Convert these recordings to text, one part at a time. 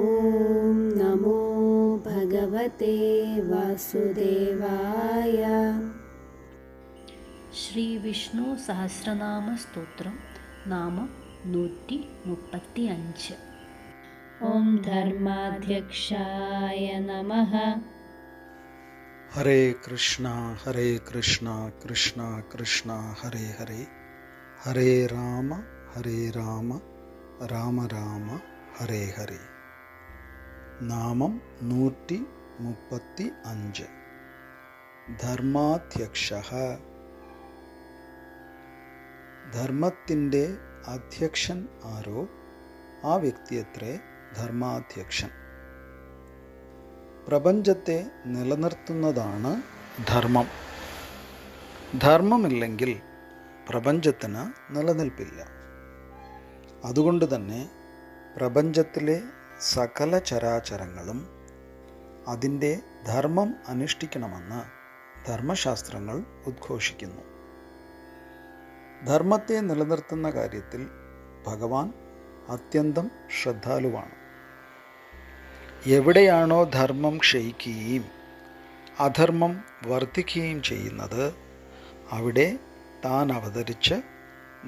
ॐ नमो भगवते वासुदेवाय। श्रीविष्णुसहस्रनामस्तोत्रं नाम धर्माध्यक्षाय नमः। हरे कृष्ण हरे कृष्ण कृष्ण कृष्ण हरे हरे। हरे राम हरे राम राम राम हरे हरे। നാമം നൂറ്റി മുപ്പത്തി അഞ്ച്. ധർമാധ്യക്ഷ. ധർമ്മത്തിന്റെ അധ്യക്ഷൻ ആരോ? ആ വ്യക്തിയത്രേ ധർമാധ്യക്ഷൻ. പ്രപഞ്ചത്തെ നിലനിർത്തുന്നതാണ് ധർമ്മം. ധർമ്മമില്ലെങ്കിൽ പ്രപഞ്ചത്തിന് നിലനിൽപ്പില്ല. അതുകൊണ്ട് തന്നെ പ്രപഞ്ചത്തിലെ സകല ചരാചരങ്ങളും അതിന്റെ ധർമ്മം അനുഷ്ഠിക്കണമെന്ന് ധർമ്മശാസ്ത്രങ്ങൾ ഉദ്ഘോഷിക്കുന്നു. ധർമ്മത്തെ നിലനിർത്തുന്ന കാര്യത്തിൽ ഭഗവാൻ അത്യന്തം ശ്രദ്ധാലുവാണ്. എവിടെയാണോ ധർമ്മം ക്ഷയിക്കുകയും അധർമ്മം വർദ്ധിക്കുകയും ചെയ്യുന്നത് അവിടെ താൻ അവതരിച്ച്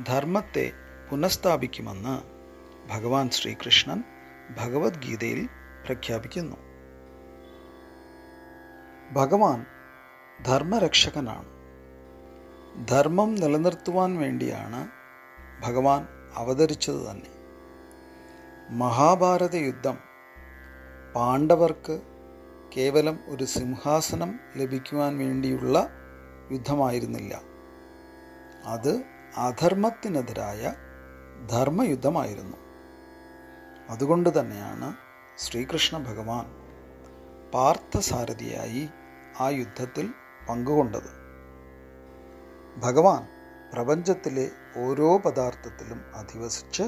ധർമ്മത്തെ പുനഃസ്ഥാപിക്കുമെന്ന് ഭഗവാൻ ശ്രീകൃഷ്ണൻ ഭഗവത്ഗീതയിൽ പ്രഖ്യാപിക്കുന്നു. ഭഗവാൻ ധർമ്മരക്ഷകനാണ്. ധർമ്മം നിലനിർത്തുവാൻ വേണ്ടിയാണ് ഭഗവാൻ അവതരിച്ചത് തന്നെ. മഹാഭാരത യുദ്ധം പാണ്ഡവർക്ക് കേവലം ഒരു സിംഹാസനം ലഭിക്കുവാൻ വേണ്ടിയുള്ള യുദ്ധമായിരുന്നില്ല. അത് അധർമ്മത്തിനെതിരായ ധർമ്മയുദ്ധമായിരുന്നു. അതുകൊണ്ട് തന്നെയാണ് ശ്രീകൃഷ്ണ ഭഗവാൻ പാർത്ഥസാരഥിയായി ആ യുദ്ധത്തിൽ പങ്കുകൊണ്ടത്. ഭഗവാൻ പ്രപഞ്ചത്തിലെ ഓരോ പദാർത്ഥത്തിലും അധിവസിച്ച്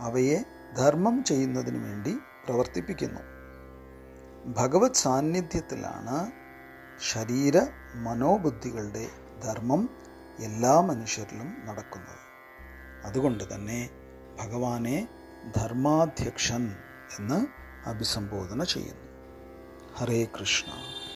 അവയെ ധർമ്മം ചെയ്യുന്നതിന് വേണ്ടി പ്രവർത്തിപ്പിക്കുന്നു. ഭഗവത് സാന്നിധ്യത്തിലാണ് ശരീര മനോബുദ്ധികളുടെ ധർമ്മം എല്ലാ മനുഷ്യരിലും നടക്കുന്നത്. അതുകൊണ്ട് തന്നെ ഭഗവാനെ ധർമാധ്യക്ഷൻ എന്ന് അഭിസംബോധന ചെയ്യുന്നു. ഹരേ കൃഷ്ണ.